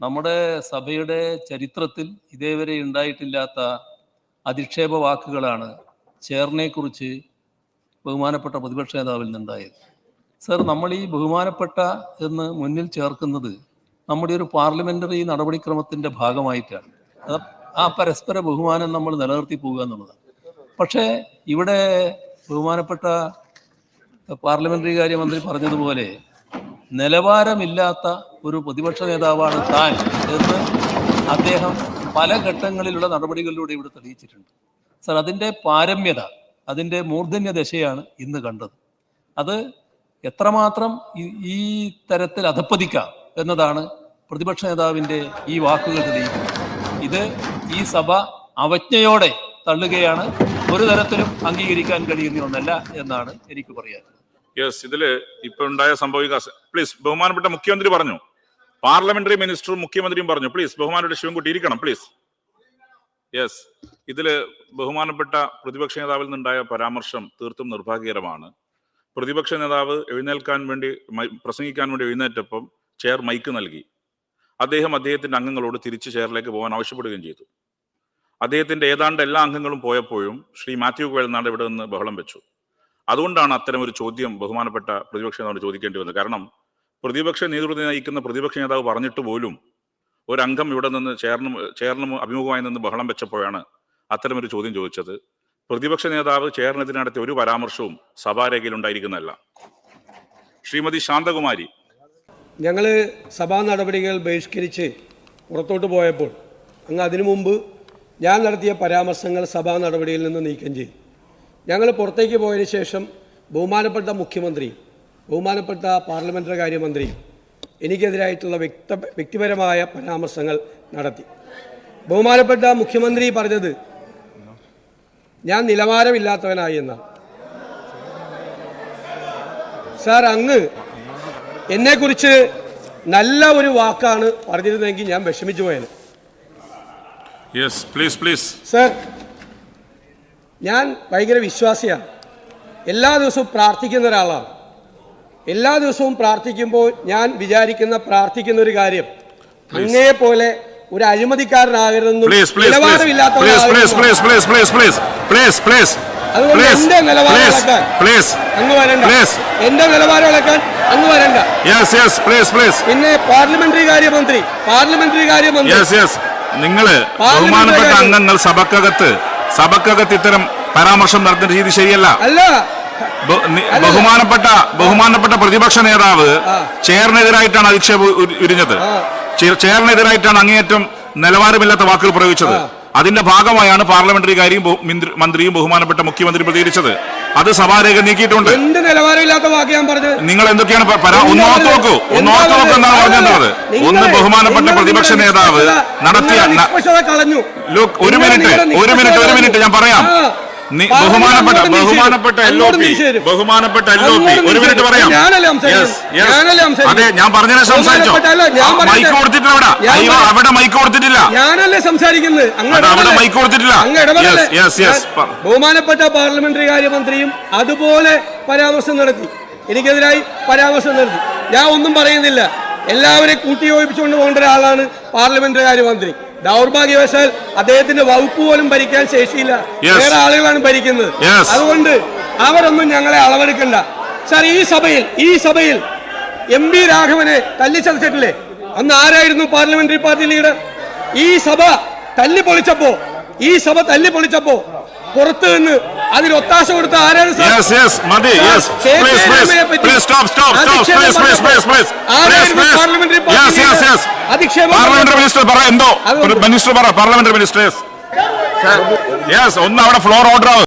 നമ്മുടെ സഭയുടെ ചരിത്രത്തിൽ ഇതേവരെ ഉണ്ടായിട്ടില്ലാത്ത അധിക്ഷേപ വാക്കുകളാണ് ചേർനെക്കുറിച്ച് ബഹുമാനപ്പെട്ട പ്രതിപക്ഷ നേതാവിൽ നിന്നുണ്ടായത്. സർ നമ്മൾ ഈ ബഹുമാനപ്പെട്ട എന്ന് മുന്നിൽ ചേർക്കുന്നത് നമ്മുടെ ഒരു പാർലമെന്ററി നടപടിക്രമത്തിന്റെ ഭാഗമായിട്ടാണ്. ആ പരസ്പര ബഹുമാനം നമ്മൾ നിലനിർത്തി പോകുക എന്നുള്ളതാണ്. പക്ഷേ ഇവിടെ ബഹുമാനപ്പെട്ട പാർലമെന്ററി കാര്യമന്ത്രി പറഞ്ഞതുപോലെ നിലവാരമില്ലാത്ത ഒരു പ്രതിപക്ഷ നേതാവാണ് താൻ എന്ന് അദ്ദേഹം പല ഘട്ടങ്ങളിലുള്ള നടപടികളിലൂടെ ഇവിടെ തെളിയിച്ചിട്ടുണ്ട്. സർ അതിന്റെ പാരമ്യത അതിന്റെ മൂർധന്യ ദശയാണ് ഇന്ന് കണ്ടത്. അത് എത്രമാത്രം ഈ- തരത്തിൽ അധപ്പതിക്കാം എന്നതാണ് പ്രതിപക്ഷ നേതാവിന്റെ ഈ വാക്കുകൾ തെളിയിക്കുന്നത്. ഇത് ഈ സഭ അവജ്ഞയോടെ തള്ളുകയാണ്. ഒരു തരത്തിലും അംഗീകരിക്കാൻ കഴിയുന്ന ഒന്നല്ല എന്നാണ് എനിക്ക് പറയാനുള്ളത്. യെസ് ഇതിൽ ഇപ്പൊ ഉണ്ടായ സംഭവ വികാസം പ്ലീസ് ബഹുമാനപ്പെട്ട മുഖ്യമന്ത്രി പറഞ്ഞു. പാർലമെന്ററി മിനിസ്റ്ററും മുഖ്യമന്ത്രിയും പറഞ്ഞു. പ്ലീസ് ബഹുമാനപ്പെട്ട ശിവൻകുട്ടി ഇരിക്കണം പ്ലീസ് യെസ് ഇതിൽ ബഹുമാനപ്പെട്ട പ്രതിപക്ഷ നേതാവിൽ നിന്നുണ്ടായ പരാമർശം തീർത്തും നിർഭാഗ്യകരമാണ്. പ്രതിപക്ഷ നേതാവ് എഴുന്നേൽക്കാൻ വേണ്ടി പ്രസംഗിക്കാൻ വേണ്ടി എഴുന്നേറ്റപ്പം ചെയർ മൈക്ക് നൽകി. അദ്ദേഹം അദ്ദേഹത്തിന്റെ അംഗങ്ങളോട് തിരിച്ച് ചെയറിലേക്ക് പോകാൻ ആവശ്യപ്പെടുകയും ചെയ്തു. അദ്ദേഹത്തിന്റെ ഏതാണ്ട് എല്ലാ അംഗങ്ങളും പോയപ്പോഴും ശ്രീ മാത്യു കോയൽ നാട് ഇവിടെ നിന്ന് ബഹളം വെച്ചു. അതുകൊണ്ടാണ് അത്തരം ഒരു ചോദ്യം ബഹുമാനപ്പെട്ട പ്രതിപക്ഷ നേതാവ് ചോദിക്കേണ്ടി വന്നത്. കാരണം പ്രതിപക്ഷ നേതൃത്വം നയിക്കുന്ന പ്രതിപക്ഷ നേതാവ് പറഞ്ഞിട്ട് പോലും ഒരംഗം ഇവിടെ നിന്ന് ചേർന്ന് ചേർന്ന് അഭിമുഖമായി നിന്ന് ബഹളം വെച്ചപ്പോഴാണ് അത്തരമൊരു ചോദ്യം ചോദിച്ചത്. പ്രതിപക്ഷ നേതാവ് ചേർന്നതിന് നടത്തിയ ഒരു പരാമർശവും സഭാരേഖയിൽ ഉണ്ടായിരിക്കുന്നതല്ല. ശ്രീമതി ശാന്തകുമാരി. ഞങ്ങൾ സഭാ നടപടികൾ ബഹിഷ്കരിച്ച് പുറത്തോട്ട് പോയപ്പോൾ അങ്ങ് അതിനു മുമ്പ് ഞാൻ നടത്തിയ പരാമർശങ്ങൾ സഭാ നടപടിയിൽ നിന്ന് നീക്കം ചെയ്തു. ഞങ്ങൾ പുറത്തേക്ക് പോയതിന് ശേഷം ബഹുമാനപ്പെട്ട മുഖ്യമന്ത്രി ബഹുമാനപ്പെട്ട പാർലമെന്ററി കാര്യമന്ത്രി എനിക്കെതിരായിട്ടുള്ള വ്യക്ത വ്യക്തിപരമായ പരാമർശങ്ങൾ നടത്തി. ബഹുമാനപ്പെട്ട മുഖ്യമന്ത്രി പറഞ്ഞത് ഞാൻ നിലവാരമില്ലാത്തവനായി എന്നാണ്. സാർ അങ്ങ് എന്നെക്കുറിച്ച് നല്ല ഒരു വാക്കാണ് പറഞ്ഞിരുന്നെങ്കിൽ ഞാൻ വിഷമിച്ചു പോയത് യെസ് പ്ലീസ് പ്ലീസ് സർ ഞാൻ ഭയങ്കര വിശ്വാസിയാണ്. എല്ലാ ദിവസവും പ്രാർത്ഥിക്കുന്ന ഒരാളാണ്. എല്ലാ ദിവസവും പ്രാർത്ഥിക്കുമ്പോൾ ഞാൻ വിചാരിക്കുന്ന പ്രാർത്ഥിക്കുന്ന ഒരു കാര്യം. അങ്ങേ പോലെ ഒരു അഴിമതിക്കാരനാകരുതെന്നും അതുകൊണ്ട് എന്റെ നിലവാരം ഇളക്കാൻ അങ്ങ് വരണ്ട. Please. എന്റെ നിലവാരം ഇളക്കാൻ അങ്ങ് വരണ്ട. പിന്നെ പാർലമെന്ററി കാര്യമന്ത്രി പാർലമെന്ററി കാര്യമന്ത്രി. നിങ്ങൾ ബഹുമാനപ്പെട്ട അംഗങ്ങൾ സഭക്കകത്ത് സഭക്കകത്ത് ഇത്തരം പരാമർശം നടത്തുന്ന രീതി ശരിയല്ല. അല്ല. ബഹുമാനപ്പെട്ട ബഹുമാനപ്പെട്ട പ്രതിപക്ഷ നേതാവ് ചേറിനെതിരായിട്ടാണ് അധിക്ഷേപം ഉരിഞ്ഞത്. ചേറിനെതിരായിട്ടാണ് അങ്ങേയറ്റം നിലവാരമില്ലാത്ത വാക്കുകൾ പ്രയോഗിച്ചത്. അതിന്റെ ഭാഗമായാണ് പാർലമെന്ററി കാര്യം മന്ത്രിയും ബഹുമാനപ്പെട്ട മുഖ്യമന്ത്രി പ്രതികരിച്ചത്. അത് സഭാരേഖ നീക്കിയിട്ടുണ്ട്. എന്ത് നിലവാരമില്ലാത്ത വാക്ക് ഞാൻ പറഞ്ഞത്? നിങ്ങൾ എന്തൊക്കെയാണ് പ- പരാ- ഒന്ന് എന്താ ഓർത്ത് നോക്കൂ. പറഞ്ഞത്? ഒന്ന് എന്താ ഓർത്ത് നോക്കൂ എന്താണ് പറഞ്ഞത്? ഒന്ന് ബഹുമാനപ്പെട്ട പ്രതിപക്ഷ നേതാവ് നടത്തിയ ഒരു മിനിറ്റ് ഒരു മിനിറ്റ് ഒരു മിനിറ്റ് ഞാൻ പറയാം. ബഹുമാനപ്പെട്ട ബഹുമാനപ്പെട്ട. എൽ ഒ പി ബഹുമാനപ്പെട്ട എൽ ഒ പി. ഒരു മിനിറ്റ് പറയാം? അതെ ഞാൻ പറഞ്ഞതിനെ സംസാരിച്ചോ. മൈക്ക് കൊടുത്തിട്ടില്ല അവിടെ. അവിടെ മൈക്ക് കൊടുത്തിട്ടില്ല. ഞാനല്ലേ സംസാരിക്കുന്നത്? അവിടെ മൈക്ക് കൊടുത്തിട്ടില്ല. ബഹുമാനപ്പെട്ട പാർലമെന്ററി കാര്യമന്ത്രിയും അതുപോലെ പരാമർശം നടത്തി. എനിക്കെതിരായി പരാമർശം നടത്തി. ഞാൻ ഒന്നും പറയുന്നില്ല. എല്ലാവരെയും കൂട്ടിയോജിപ്പിച്ചുകൊണ്ട് പോകേണ്ട ഒരാളാണ് പാർലമെന്ററി കാര്യമന്ത്രി ദൗർഭാഗ്യവശാൽ അദ്ദേഹത്തിന്റെ വകുപ്പ് പോലും ഭരിക്കാൻ ശേഷിയില്ല. വേറെ ആളുകളാണ് ഭരിക്കുന്നത്. അതുകൊണ്ട് അവരൊന്നും ഞങ്ങളെ അളവെടുക്കണ്ട. സാർ ഈ സഭയിൽ ഈ സഭയിൽ എം പി രാഘവനെ തല്ലിച്ചതച്ചിട്ടില്ലേ? അന്ന് ആരായിരുന്നു പാർലമെന്ററി പാർട്ടി ലീഡർ? ഈ സഭ തല്ലി പൊളിച്ചപ്പോ ഈ സഭ തല്ലി പൊളിച്ചപ്പോ പുറത്തു നിന്ന് അതിന് ഒത്താശ കൊടുത്ത ആരാണ് മിനിസ്റ്റർ പറ എന്തോ? മിനിസ്റ്റർ പറ പാർലമെന്ററി മിനിസ്റ്റർ യെസ് യെസ് ഒന്ന് അവിടെ ഫ്ലോർ ഓർഡർ ആവ്.